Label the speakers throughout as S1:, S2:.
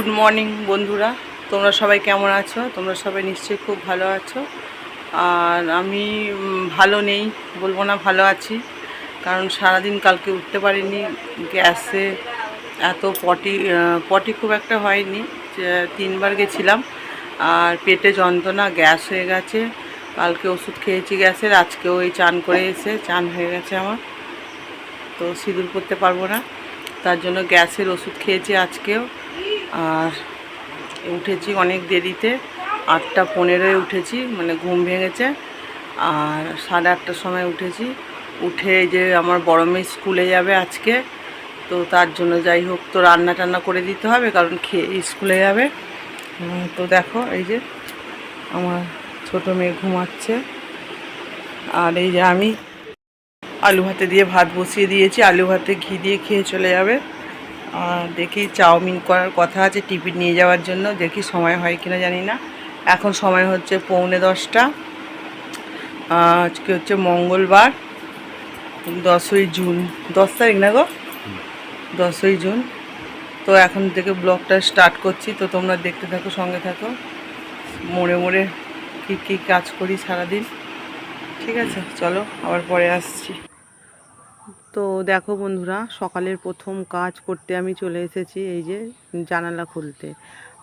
S1: Good morning বন্ধুরা। তোমরা সবাই কেমন আছো? তোমরা সবাই নিশ্চয়ই খুব ভালো আছো। আর আমি ভালো নেই, বলব না ভালো আছি। কারণ সারাদিন কালকে উঠতে পারিনি, গ্যাসে এত পটি পটি খুব একটা হয়নি তিনবার গেছিলাম। আর পেটে যন্ত্রণা, গ্যাস হয়ে গেছে। কালকে ওষুধ খেয়েছি গ্যাসের, আজকেও এই চান করে এসে চান হয়ে গেছে আমার। তো সিঁদুর করতে পারব না। তার জন্য গ্যাসের ওষুধ খেয়েছি আজকেও। আর উঠেছি অনেক দেরিতে, আটটা পনেরোয় উঠেছি মানে ঘুম ভেঙেছে। আর সাড়ে আটটার সময় উঠেছি। উঠে যে আমার বড় মেয়ে স্কুলে যাবে আজকে, তো তার জন্য যাই হোক, তো রান্না টান্না করে দিতে হবে, কারণ খেয়ে স্কুলে যাবে। তো দেখো, এই যে আমার ছোট মেয়ে ঘুমাচ্ছে। আর এই যে আমি আলু ভাতে দিয়ে ভাত বসিয়ে দিয়েছি, আলু ভাতে ঘি দিয়ে খেয়ে চলে যাবে। দেখি চাউমিন করার কথা আছে, টিফিন নিয়ে যাওয়ার জন্য, দেখি সময় হয় কিনা জানি না। এখন সময় হচ্ছে পৌনে দশটা। আজকে হচ্ছে মঙ্গলবার, দশই জুন। দশ তারিখ না গো? দশই জুন। তো এখন থেকে ব্লগটা স্টার্ট করছি, তো তোমরা দেখতে থাকো, সঙ্গে থাকো। মোড়ে মোড়ে কী কী কাজ করি সারাদিন। ঠিক আছে, চলো, আবার পরে আসছি। তো দেখো বন্ধুরা, সকালের প্রথম কাজ করতে আমি চলে এসেছি এই যে জানালা খুলতে।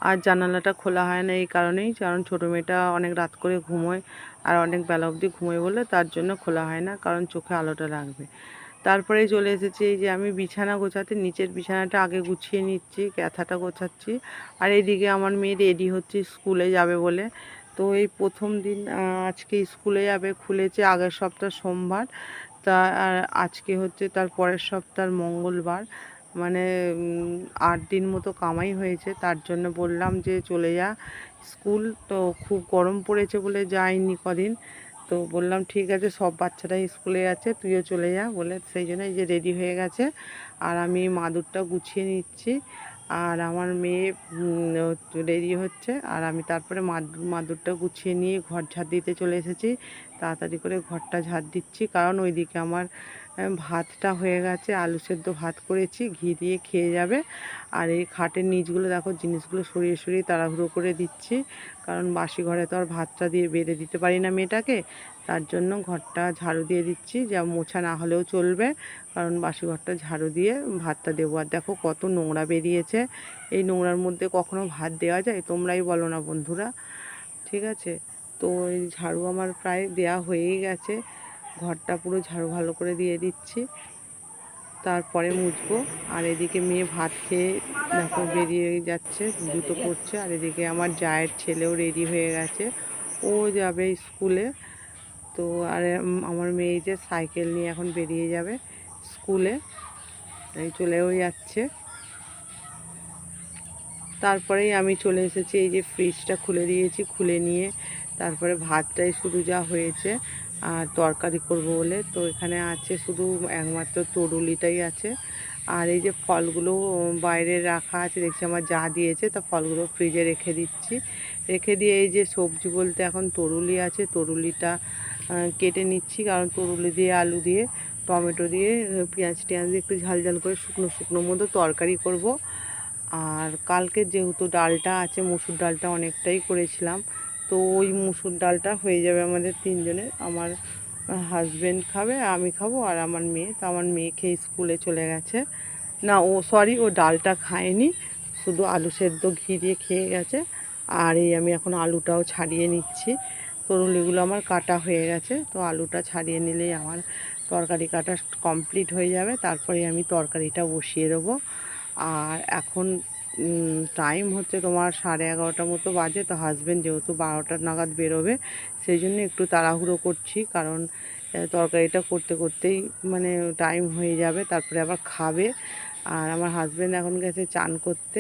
S1: আর জানালাটা খোলা হয় না এই কারণেই, কারণ ছোটো মেয়েটা অনেক রাত করে ঘুমোয় আর অনেক বেলা অবধি ঘুমোয় বলে তার জন্য খোলা হয় না, কারণ চোখে আলোটা লাগবে। তারপরে চলে এসেছি এই যে আমি বিছানা গোছাতে, নিচের বিছানাটা আগে গুছিয়ে নিচ্ছি, ক্যাথাটা গোছাচ্ছি। আর এইদিকে আমার মেয়ে রেডি হচ্ছে স্কুলে যাবে বলে। তো এই প্রথম দিন আজকে স্কুলে যাবে, খুলেছে আগের সপ্তাহ সোমবার। তা আর আজকে হচ্ছে তার পরের সপ্তাহ মঙ্গলবার। মানে আট দিন মতো কামাই হয়েছে। তার জন্য বললাম যে, চলে যা স্কুল। তো খুব গরম পড়েছে বলে যাইনি কদিন। তো বললাম, ঠিক আছে, সব বাচ্চারাই স্কুলে আছে, তুইও চলে যা। বলে, সেই জন্য যে রেডি হয়ে গেছে। আর আমি মাদুরটা গুছিয়ে নিচ্ছি। আর আমার মেয়ে রেডি হচ্ছে। আর আমি তারপরে মাদুর মাদুরটা গুছিয়ে নিয়ে ঘর ঝাড় দিতে চলে এসেছি। তাড়াতাড়ি করে ঘরটা ঝাড় দিচ্ছি। কারণ ওইদিকে আমার ভাতটা হয়ে গেছে। আলু সেদ্ধ ভাত করেছি। ঘি দিয়ে খেয়ে যাবে। আর এই খাটের নিচগুলো দেখো, জিনিসগুলো সরিয়ে সরিয়ে তাড়াহুড়ো করে দিচ্ছি। কারণ বাসি ঘরে তো আর ভাতটা দিয়ে বেড়ে দিতে পারি না মেয়েটাকে। তার জন্য ঘরটা ঝাড়ু দিয়ে দিচ্ছি, যা মোছা না হলেও চলবে। কারণ বাসি ঘরটা ঝাড়ু দিয়ে ভাতটা দেবো। আর দেখো কত নোংরা বেরিয়েছে। এই নোংরার মধ্যে কখনো ভাত দেওয়া যায়? তোমরাই বলো না বন্ধুরা। ঠিক আছে? তো এই ঝাড়ু আমার প্রায় দেয়া হয়েই গেছে। ঘরটা পুরো ঝাড়ু ভালো করে দিয়ে দিচ্ছি। তারপরে মুছবো। আর এদিকে মেয়ে ভাত খেয়ে দেখো বেরিয়ে যাচ্ছে, জুতো পরছে। আর এদিকে আমার জায়ের ছেলেও রেডি হয়ে গেছে। ও যাবে স্কুলে। তো আর আমার মেয়ে যে সাইকেল নিয়ে এখন বেরিয়ে যাবে স্কুলে। এই চলেও যাচ্ছে। তারপরেই আমি চলে এসেছি, এই যে ফ্রিজটা খুলে দিয়েছি, খুলে নিয়ে তারপরে ভাতটাই শুধু যা হয়েছে আর তরকারি করব বলে। তো এখানে আছে শুধু একমাত্র তরুলিটাই আছে। আর এই যে ফলগুলো বাইরে রাখা আছে, দেখছি আমার যা দিয়েছে, তা ফলগুলো ফ্রিজে রেখে দিচ্ছি। রেখে দিয়ে এই যে সবজি বলতে এখন তরুলি আছে, তরুলিটা কেটে নিচ্ছি, কারণ তরুলি দিয়ে, আলু দিয়ে, টমেটো দিয়ে পেঁয়াজ টিয়াজ দিয়ে একটু ঝাল ঝাল করে শুকনো শুকনো মতো তরকারি করব। আর কালকে যেহেতু ডালটা আছে, মুসুর ডালটা অনেকটাই করেছিলাম, তো ওই মুসুর ডালটা হয়ে যাবে আমাদের তিনজনের আমার হাজব্যান্ড খাবে, আমি খাব, আর আমার মেয়ে। তো আমার মেয়ে খেয়ে স্কুলে চলে গেছে। না, ও সরি ও ডালটা খায়নি, শুধু আলু সেদ্ধ ঘি দিয়ে খেয়ে গেছে। আর এই আমি এখন আলুটাও ছাড়িয়ে নিচ্ছি। তরুলিগুলো আমার কাটা হয়ে গেছে। তো আলুটা ছাড়িয়ে নিলেই আমার তরকারি কাটা কমপ্লিট হয়ে যাবে। তারপরে আমি তরকারিটা বসিয়ে দেবো। আর এখন টাইম হচ্ছে তোমার সাড়ে এগারোটা মতো বাজে। তো হাজব্যান্ড যেহেতু বারোটার নাগাদ বেরোবে, সেই জন্য একটু তাড়াহুড়ো করছি। কারণ তরকারিটা করতে করতেই মানে টাইম হয়ে যাবে। তারপরে আবার খাবে। আর আমার হাজব্যান্ড এখন গেছে চান করতে।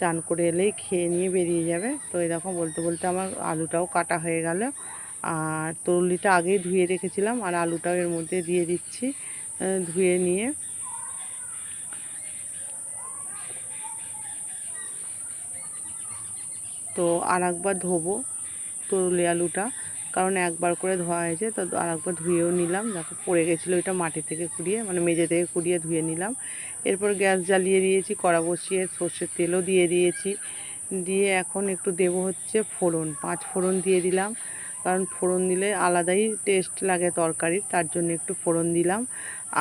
S1: চান করে এলেই খেয়ে নিয়ে বেরিয়ে যাবে। তো এরকম বলতে বলতে আমার আলুটাও কাটা হয়ে গেল। আর তরুলিটা আগেই ধুয়ে রেখেছিলাম আর আলুটাও এর মধ্যে দিয়ে দিচ্ছি ধুয়ে নিয়ে। তো আর একবার ধোবো তরুলি আলুটা। কারণ একবার করে ধোয়া হয়েছে, তো আর একবার ধুয়েও নিলাম। দেখো, পড়ে গেছিল এটা মাটি থেকে কুড়িয়ে মানে মেঝে থেকে কুড়িয়ে ধুয়ে নিলাম। এরপর গ্যাস জ্বালিয়ে দিয়েছি, কড়া বসিয়ে সর্ষের তেলও দিয়ে দিয়েছি। দিয়ে এখন একটু দেব হচ্ছে ফোড়ন, পাঁচ ফোড়ন দিয়ে দিলাম। কারণ ফোড়ন দিলে আলাদাই টেস্ট লাগে তরকারির, তার জন্য একটু ফোড়ন দিলাম।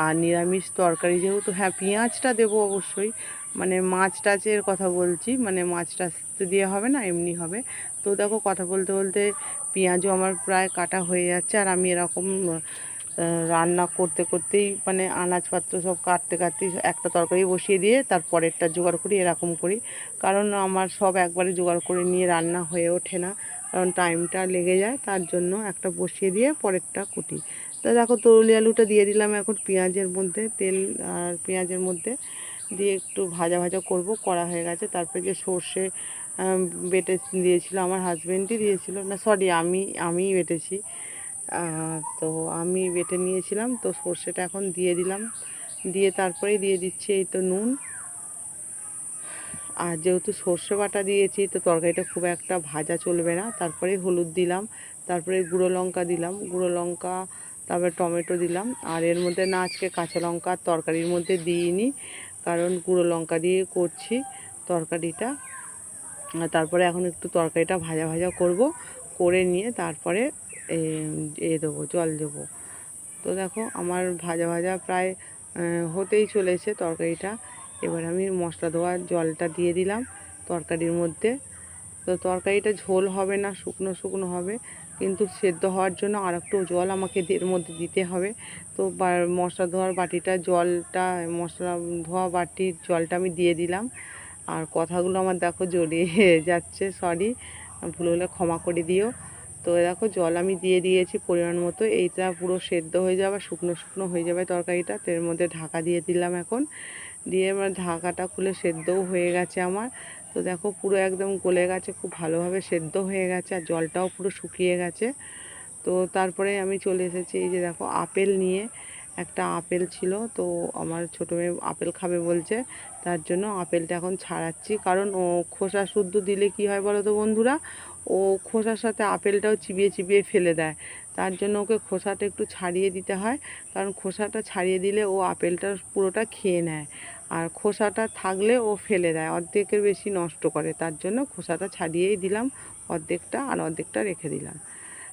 S1: আর নিরামিষ তরকারি যেহেতু হ্যাঁ পেঁয়াজটা দেবো অবশ্যই। মানে মাছ টাচের কথা বলছি মানে মাছ টাচ দিয়ে হবে না, এমনি হবে। তো দেখো কথা বলতে বলতে পেঁয়াজও আমার প্রায় কাটা হয়ে যাচ্ছে আর আমি এরকম রান্না করতে করতেই মানে আনাজপত্র সব কাটতে কাটতে একটা তরকারি বসিয়ে দিয়ে তার পরেরটা জোগাড় করি, এরকম করি। কারণ আমার সব একবারে জোগাড় করে নিয়ে রান্না হয়ে ওঠে না। কারণ টাইমটা লেগে যায়, তার জন্য একটা বসিয়ে দিয়ে পরেরটা কুটি। তো দেখো তরুলি আলুটা দিয়ে দিলাম এখন পেঁয়াজের মধ্যে তেল আর পেঁয়াজের মধ্যে। দিয়ে একটু ভাজা ভাজা করব করা হয়ে গেছে, তারপরে যে সর্ষে বেটে দিয়েছিল, আমার হাজবেন্ডই দিয়েছিল। না সরি আমি আমিই বেটেছি। তো আমি বেটে নিয়েছিলাম, তো সর্ষেটা এখন দিয়ে দিলাম। দিয়ে তারপরে দিয়ে দিচ্ছি এই তো নুন। আর যেহেতু সর্ষে বাটা দিয়েছি, তো তরকারিটা খুব একটা ভাজা চলবে না। তারপরে হলুদ দিলাম, তারপরে গুঁড়ো লঙ্কা দিলাম। গুঁড়ো লঙ্কা, তারপরে টমেটো দিলাম। আর এর মধ্যে না, আজকে কাঁচা লঙ্কা তরকারির মধ্যে দিইনি, কারণ গুঁড়ো লঙ্কা দিয়ে করছি তরকারিটা। তারপরে এখন একটু তরকারিটা ভাজা ভাজা করব, করে নিয়ে তারপরে এ দেবো, জল দেবো। তো দেখো আমার ভাজা ভাজা প্রায় হতেই চলেছে তরকারিটা। এবার আমি মশলা ধোয়ার জলটা দিয়ে দিলাম তরকারির মধ্যে। তো তরকারিটা ঝোল হবে না, শুকনো শুকনো হবে, কিন্তু সেদ্ধ হওয়ার জন্য আর একটু জল আমাকে এর মধ্যে দিতে হবে। তো মশলা ধোয়ার বাটিটা, জলটা, মশলা ধোয়া বাটির জলটা আমি দিয়ে দিলাম। আর কথাগুলো আমার দেখো জড়িয়ে যাচ্ছে সরি ভুল হলে ক্ষমা করে দিও। তো দেখো জল আমি দিয়ে দিয়েছি পরিমাণ মতো, এইটা পুরো সেদ্ধ হয়ে যাবে, শুকনো শুকনো হয়ে যাবে তরকারিটা, তো এর মধ্যে ঢাকা দিয়ে দিলাম এখন। দিয়ে এবার ঢাকাটা খুলে সেদ্ধও হয়ে গেছে আমার। তো দেখো পুরো একদম গলে গেছে, খুব ভালোভাবে সেদ্ধ হয়ে গেছে আর জলটাও পুরো শুকিয়ে গেছে। তো তারপরে আমি চলে এসেছি এই যে দেখো আপেল নিয়ে। একটা আপেল ছিল, তো আমার ছোটো মেয়ে আপেল খাবে বলছে। তার জন্য আপেলটা এখন ছাড়াচ্ছি। কারণ ও খোসা শুদ্ধ দিলে কি হয় বলো তো বন্ধুরা? ও খোসার সাথে আপেলটাও চিবিয়ে চিবিয়ে ফেলে দেয়। তার জন্য ওকে খোসাটা একটু ছাড়িয়ে দিতে হয়। কারণ খোসাটা ছাড়িয়ে দিলে ও আপেলটা পুরোটা খেয়ে নেয়। আর খোসাটা থাকলে ও ফেলে দেয়। অর্ধেকের বেশি নষ্ট করে। তার জন্য খোসাটা ছাড়িয়েই দিলাম, অর্ধেকটা আর অর্ধেকটা রেখে দিলাম।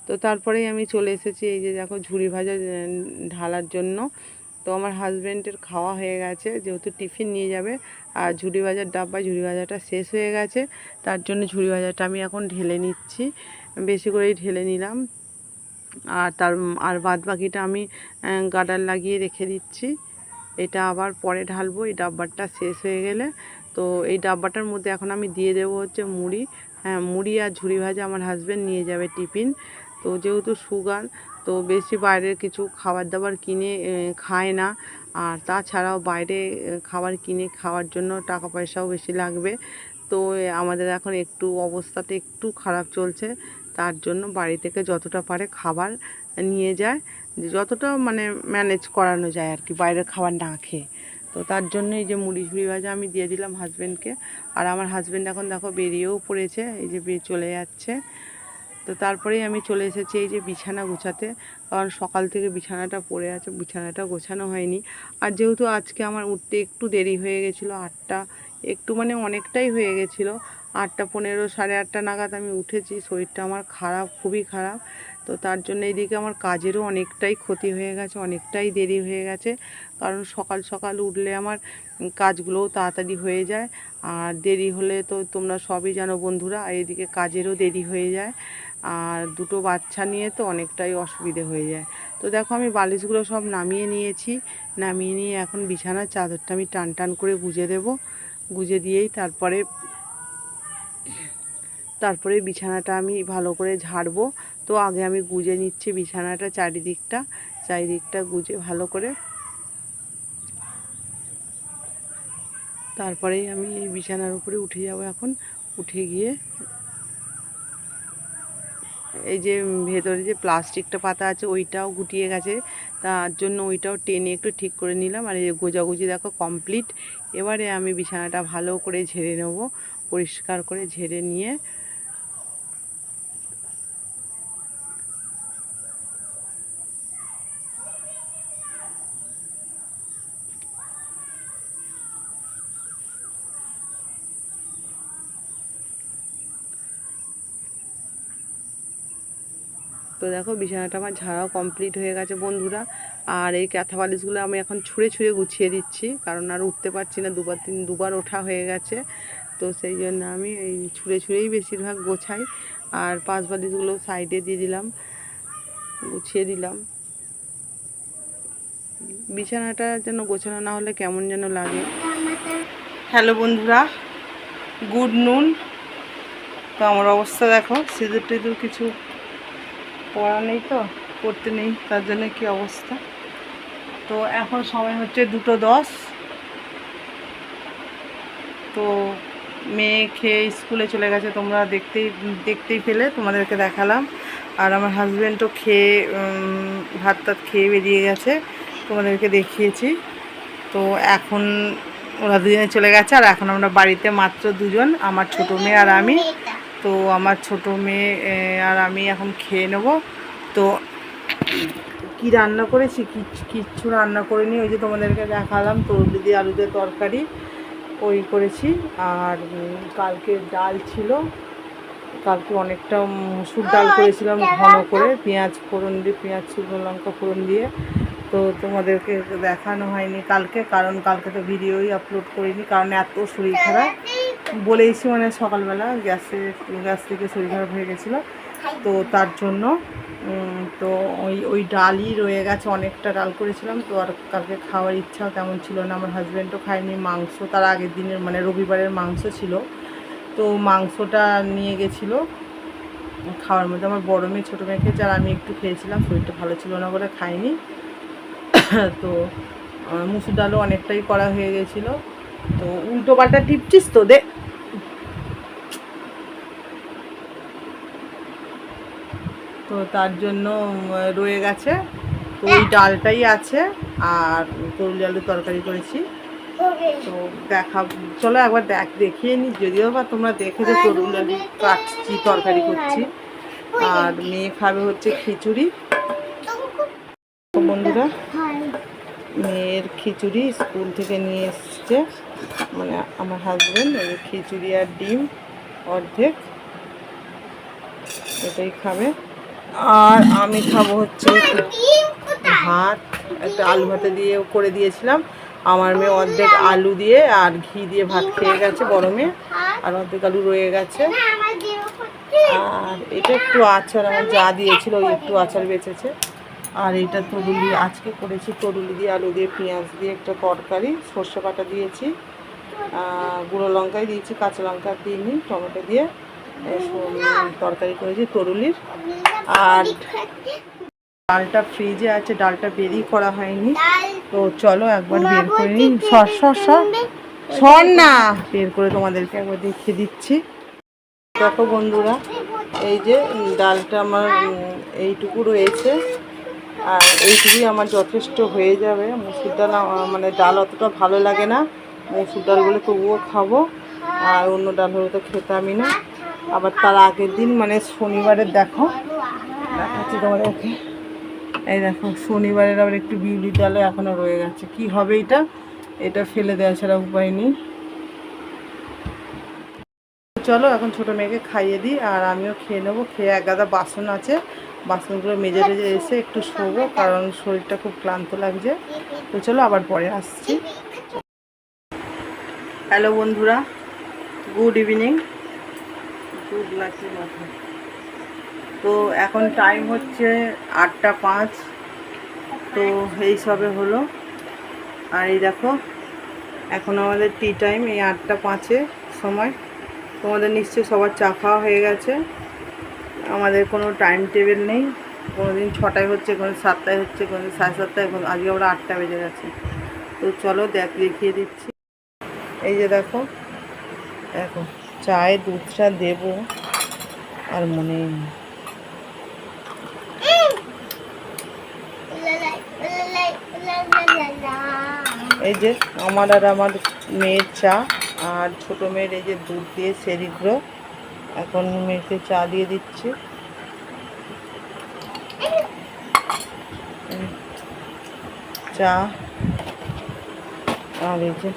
S1: তো তারপরেই আমি চলে এসেছি এই যে দেখো ঝুড়ি ভাজা ঢালার জন্য। তো আমার হাজব্যান্ডের খাওয়া হয়ে গেছে যেহেতু টিফিন নিয়ে যাবে আর ঝুড়ি ভাজার ডাব্বা ঝুড়ি ভাজাটা শেষ হয়ে গেছে তার জন্য ঝুড়ি ভাজাটা আমি এখন ঢেলে নিচ্ছি বেশি করেই ঢেলে নিলাম। আর তার আর বাদ বাকিটা আমি আহ, গার্ডার লাগিয়ে রেখে দিচ্ছি। এটা আবার পরে ঢালবো এই ডাব্বাটা শেষ হয়ে গেলে। তো এই ডাব্বাটার মধ্যে এখন আমি দিয়ে দেবো হচ্ছে মুড়ি। হ্যাঁ মুড়ি আর ঝুড়ি ভাজা আমার হাজব্যান্ড নিয়ে যাবে টিফিন। তো যেহেতু সুগার তো বেশি বাইরের কিছু খাবার দাবার কিনে খায় না। আর তাছাড়াও বাইরে খাবার কিনে খাওয়ার জন্য টাকা পয়সাও বেশি লাগবে। তো আমাদের এখন একটু অবস্থাটা একটু খারাপ চলছে। তার জন্য বাড়ি থেকে যতটা পারে খাবার নিয়ে যায়। যে যতটা মানে ম্যানেজ করানো যায় আর কি, বাইরের খাবার না খেয়ে। তো তার জন্য এই যে মুড়ি ঝুড়ি ভাজা আমি দিয়ে দিলাম হাজব্যান্ডকে আর আমার হাজব্যান্ড এখন দেখো বেরিয়েও পড়েছে, এই যে চলে যাচ্ছে। তো তারপরেই আমি চলে এসেছি এই যে বিছানা গোছাতে। কারণ সকাল থেকে বিছানাটা পড়ে আছে, বিছানাটা গোছানো হয়নি। আর যেহেতু আজকে আমার উঠতে একটু দেরি হয়ে গেছিল, আটটা একটু মানে অনেকটাই হয়ে গেছিল। আটটা পনেরো, সাড়ে আটটা নাগাদ আমি উঠেছি, শরীরটা আমার খারাপ, খুবই খারাপ। তো তার জন্য এইদিকে আমার কাজেরও অনেকটাই ক্ষতি হয়ে গেছে, অনেকটাই দেরি হয়ে গেছে। কারণ সকাল সকাল উঠলে আমার কাজগুলোও তাড়াতাড়ি হয়ে যায়। আর দেরি হলে তো তোমরা সবই জানো বন্ধুরা এদিকে কাজেরও দেরি হয়ে যায়। আর দুটো বাচ্চা নিয়ে তো অনেকটাই অসুবিধে হয়ে যায়। তো দেখো আমি বালিশগুলো সব নামিয়ে নিয়েছি। নামিয়ে নিয়ে এখন বিছানার চাদরটা আমি টান টান করে গুজে দেবো। গুজে দিয়েই তারপরে তারপরে বিছানাটা আমি ভালো করে ঝাড়বো। তো আগে আমি গুজে নিচ্ছি বিছানাটা চারিদিকটা। চারিদিকটা গুজে ভালো করে। তারপরেই আমি এই বিছানার উপরে উঠে যাব এখন। উঠে গিয়ে এই যে ভেতরে যে প্লাস্টিকটা পাতা আছে, ওইটাও গুটিয়ে গেছে। তার জন্য ওইটাও টেনে একটু ঠিক করে নিলাম। আর এই গোজাগুজি দেখো কমপ্লিট এবারে আমি বিছানাটা ভালো করে ঝেড়ে নেব, পরিষ্কার করে ঝেড়ে নিয়ে তো দেখো বিছানাটা আমার ঝাড়াও কমপ্লিট হয়ে গেছে বন্ধুরা। আর এই ক্যাথা বালিশগুলো আমি এখন ছুঁড়ে ছুঁড়ে গুছিয়ে দিচ্ছি, কারণ আর উঠতে পারছি না, দুবার তিন, দুবার ওঠা হয়ে গেছে। তো সেই জন্য আমি এই ছুঁড়ে ছুঁড়েই বেশিরভাগ গোছাই, আর পাঁচ বালিশগুলো সাইডে দিয়ে দিলাম, গুছিয়ে দিলাম। বিছানাটা যেন গোছানো না হলে কেমন যেন লাগে। হ্যালো বন্ধুরা, গুড নুন। তো আমার অবস্থা দেখো সিঁদুর টিঁদুর কিছু পড়া নেই তো, পড়তে নেই, তার জন্য কি অবস্থা? তো এখন সময় হচ্ছে দুটো দশ। তো মেয়ে খেয়ে স্কুলে চলে গেছে, তোমরা দেখতেই দেখতেই পেলে, তোমাদেরকে দেখালাম। আর আমার হাজব্যান্ডও খেয়ে ভাত টাত খেয়ে বেরিয়ে গেছে, তোমাদেরকে দেখিয়েছি। তো এখন ওরা দুজনে চলে গেছে, আর এখন আমরা বাড়িতে মাত্র দুজন, আমার ছোটো মেয়ে আর আমি। তো আমার ছোট মেয়ে আর আমি এখন খেয়ে নেব। তো কি রান্না করেছি? কিচ্ছু রান্না করিনি। ওই যে তোমাদেরকে দেখালাম তরুলি দিয়ে আলু দিয়ে তরকারি, ওই করেছি। আর কালকে ডাল ছিল। কালকে অনেকটা মুসুর ডাল করেছিলাম ঘন করে, পেঁয়াজ ফোড়ন দিয়ে, পেঁয়াজ, শুকনো লঙ্কা ফোড়ন দিয়ে। তো তোমাদেরকে দেখানো হয়নি কালকে, কারণ কালকে তো ভিডিওই আপলোড করিনি, কারণ এত শরীর খারাপ। বলেইছি মানে সকালবেলা গ্যাসে, গ্যাস থেকে শরীর খারাপ হয়ে গেছিল। তো তার জন্য তো ওই ওই ডালই রয়ে গেছে, অনেকটা ডাল করেছিলাম। তো আর কালকে খাওয়ার ইচ্ছাও তেমন ছিল না, আমার হাজব্যান্ডও খায়নি। মাংস তার আগের দিনের মানে রবিবারের মাংস ছিল। তো মাংসটা নিয়ে গেছিল খাওয়ার মধ্যে। আমার বড় মেয়ে, ছোটো মেয়ে খেয়েছে আমি একটু খেয়েছিলাম, শরীরটা ভালো ছিল না বলে খাইনি। তো মুসুর ডালও অনেকটাই করা হয়ে গেছিল। তো উল্টো পাল্টা টিপছিস তো দে। তো তার জন্য রয়ে গেছে। তো ওই ডালটাই আছে, আর তরুলি আলু তরকারি করেছি। তো দেখা, চলো একবার দেখ, দেখিয়ে নি, যদিও বা তোমরা দেখেছ তরুল আলু কাটছি, তরকারি করছি। আর মেয়ে খাবে হচ্ছে খিচুড়ি। বন্ধুরা, মেয়ের খিচুড়ি স্কুল থেকে নিয়ে এসছে। মানে আমার হাজব্যান্ড খিচুড়ি আর ডিম অর্ধেক। এটাই খাবে। আর আমি খাব হচ্ছে ভাত একটা আলু ভাতে দিয়ে করে দিয়েছিলাম। আমার মেয়ে অর্ধেক আলু দিয়ে আর ঘি দিয়ে ভাত খেয়ে গেছে মেয়ে আর অর্ধেক আলু রয়ে গেছে। আর এটা একটু আচার আমার যা দিয়েছিল ওই একটু আচার বেঁচেছে। আর এটা তরুলি আজকে করেছি তরুলি দিয়ে আলু দিয়ে পেঁয়াজ দিয়ে একটা তরকারি সর্ষে বাটা দিয়েছি। গুঁড়ো লঙ্কাই দিয়েছি কাঁচা লঙ্কা দিয়ে দিইনি টমেটো দিয়ে। তরকারি করেছি তরুলির। আর ডালটা ফ্রিজে আছে, ডালটা বেরই করা হয়নি। তো চলো একবার বের করে সর সর সর সর না, বের করে তোমাদেরকে একবার দেখিয়ে দিচ্ছি। দেখো বন্ধুরা, এই যে ডালটা আমার এইটুকু রয়েছে। আর এইটুকুই আমার যথেষ্ট হয়ে যাবে। মুসুর ডাল মানে ডাল অতটা ভালো লাগে না। মুসুর ডালগুলো তবুও খাব। আর অন্য ডাল হলে তো খেতামই না। আবার তার আগের দিন মানে শনিবারের দেখো। দেখাচ্ছি তোমার ওকে এই দেখো, শনিবারের আবার একটু বিউলি ডালও এখনও রয়ে গেছে। কি হবে এটা? এটা ফেলে দেওয়া ছাড়া উপায় নেই। চলো, এখন ছোটো মেয়েকে খাইয়ে দিই আর আমিও খেয়ে নেব। খেয়ে এক গাদা বাসন আছে। বাসনগুলো মেজে টেজে এসে একটু শোবো, কারণ শরীরটা খুব ক্লান্ত লাগছে। তো চলো, আবার পরে আসছি। হ্যালো বন্ধুরা, গুড ইভিনিং। গুড নাকি মাথা তো এখন টাইম হচ্ছে আটটা পাঁচ। তো এই সবে হলো। আর এই দেখো, এখন আমাদের টি টাইম এই আটটা পাঁচে সময়। তোমাদের নিশ্চয়ই সবার চা খাওয়া হয়ে গেছে। আমাদের কোনো টাইম টেবিল নেই। কোনো দিন ছটায় হচ্ছে কোনো সাতটায় হচ্ছে কোনো সাড়ে সাতটায় কোনো আজকে আমরা আটটা বেজে গেছে। তো চলো দেখ, দেখিয়ে দিচ্ছি। এই যে দেখো দেখো। চায়ে দুধটা দেবো আর মনে এই যে আমার আর আমার মেয়ের চা আর ছোট মেয়ের এই যে দুধ দিয়ে সেরিগ্র এখন মেয়েকে চা দিয়ে দিচ্ছি। চা আর এই যে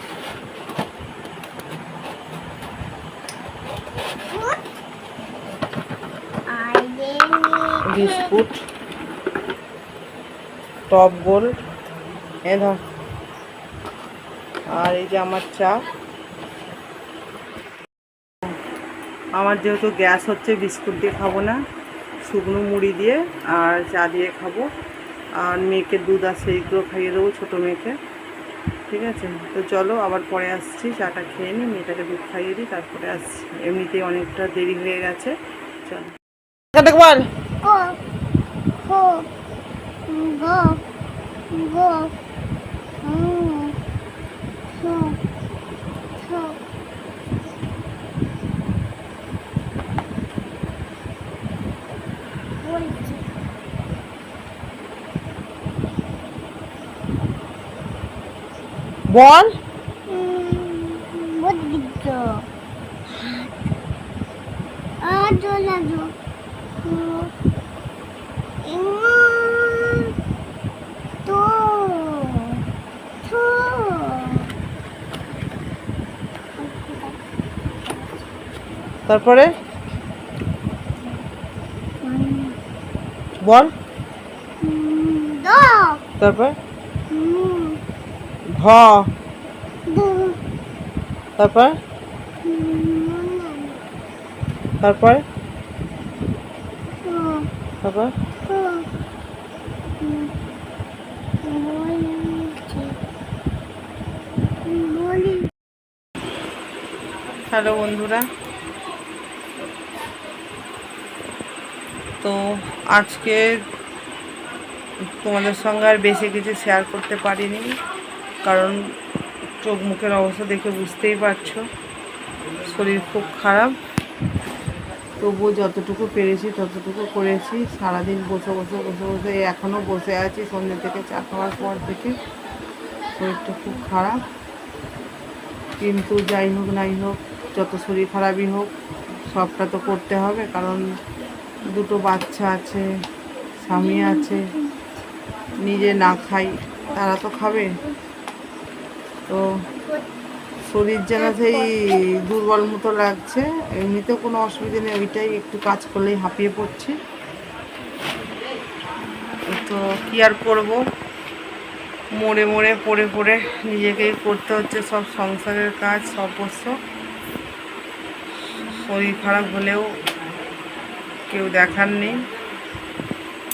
S1: বিস্কুট, টপ গোল্ড এ ধর। আর এই যে আমার চা। আমার যেহেতু গ্যাস হচ্ছে, বিস্কুট দিয়ে খাব না, শুকনো মুড়ি দিয়ে আর চা দিয়ে খাব। আর মেয়েকে দুধ আছে এইগুলো খাইয়ে দেবো, ছোটো মেয়েকে। ঠিক আছে? তো চলো, আবার পরে আসছি, চাটা খেয়ে নিই মেয়েটাকে দুধ খাইয়ে দিই, তারপরে আসছি। এমনিতেই অনেকটা দেরি হয়ে গেছে, চলো.
S2: Mm. Is it?
S1: বল তারপরে. বল. তারপর. ঘ তারপর. তারপর তারপর. হ্যালো বন্ধুরা তো আজকে তোমাদের সঙ্গে আর বেশি কিছু শেয়ার করতে পারিনি, কারণ চোখ মুখের অবস্থা দেখে বুঝতেই পারছ, শরীর খুব খারাপ। তবুও যতটুকু পেরেছি ততটুকু করেছি, সারাদিন বসে বসে বসে বসে এখনও বসে আছি, সন্ধ্যে থেকে চা খাওয়ার পর থেকে। শরীরটা খুব খারাপ। কিন্তু যাই হোক, নাই হোক, যত শরীর খারাপই হোক, সবটা তো করতে হবে, কারণ দুটো বাচ্চা আছে, স্বামী আছে, নিজে না খাই, তারা তো খাবে। তো শরীর যেন সেই দুর্বল মতো লাগছে, এমনিতে কোনো অসুবিধা নেই, ওইটাই একটু কাজ করলেই হাঁপিয়ে পড়ছি। তো কী আর করব? মরে মরে পড়ে পড়ে নিজেকেই করতে হচ্ছে, সব সংসারের কাজ অবশ্য শরীর খারাপ হলেও কেউ দেখার নেই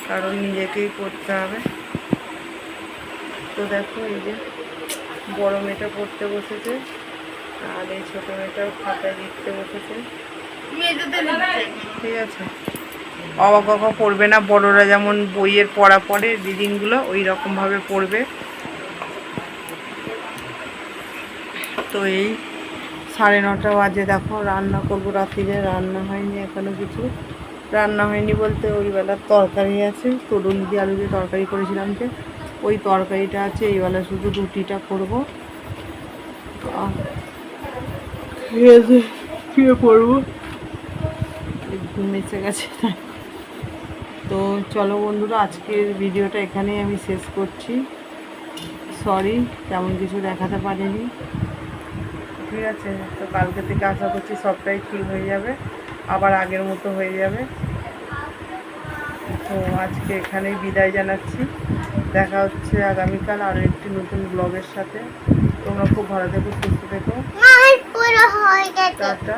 S1: কারণ নিজেকেই করতে হবে। তো দেখো এই যে বড় মেয়েটা পড়তে বসেছে আর এই ছোটো মেয়েটাও খাতায় লিখতে বসেছে। ঠিক আছে। অবাক অবাক পড়বে না, বড়রা যেমন বইয়ের পড়া পড়ে, রিডিংগুলো ওই রকমভাবে পড়বে। তো এই সাড়ে নটা বাজে, দেখো রান্না করব রাত্রিরে, রান্না হয়নি এখনও কিছু। রান্না হয়নি বলতে ওই বেলার তরকারি আছে। তরুণ দিয়ে আলু দিয়ে তরকারি করেছিলাম যে, ওই তরকারিটা আছে, এই বেলা শুধু রুটিটা করব। পড়ব। ঘুম গেছে তো চলো বন্ধুরা, আজকের ভিডিওটা এখানেই আমি শেষ করছি। সরি, তেমন কিছু দেখাতে পারিনি। ঠিক আছে, তো কালকে থেকে আশা করছি সবটাই ঠিক হয়ে যাবে। আবার আগের মতো হয়ে যাবে। তো আজকে এখানেই বিদায় জানাচ্ছি। দেখা হচ্ছে আগামীকাল আরও একটি নতুন ব্লগের সাথে। তোমরা খুব ভালো থেকো সুস্থ থেকো।
S2: হয়ে
S1: টাটা।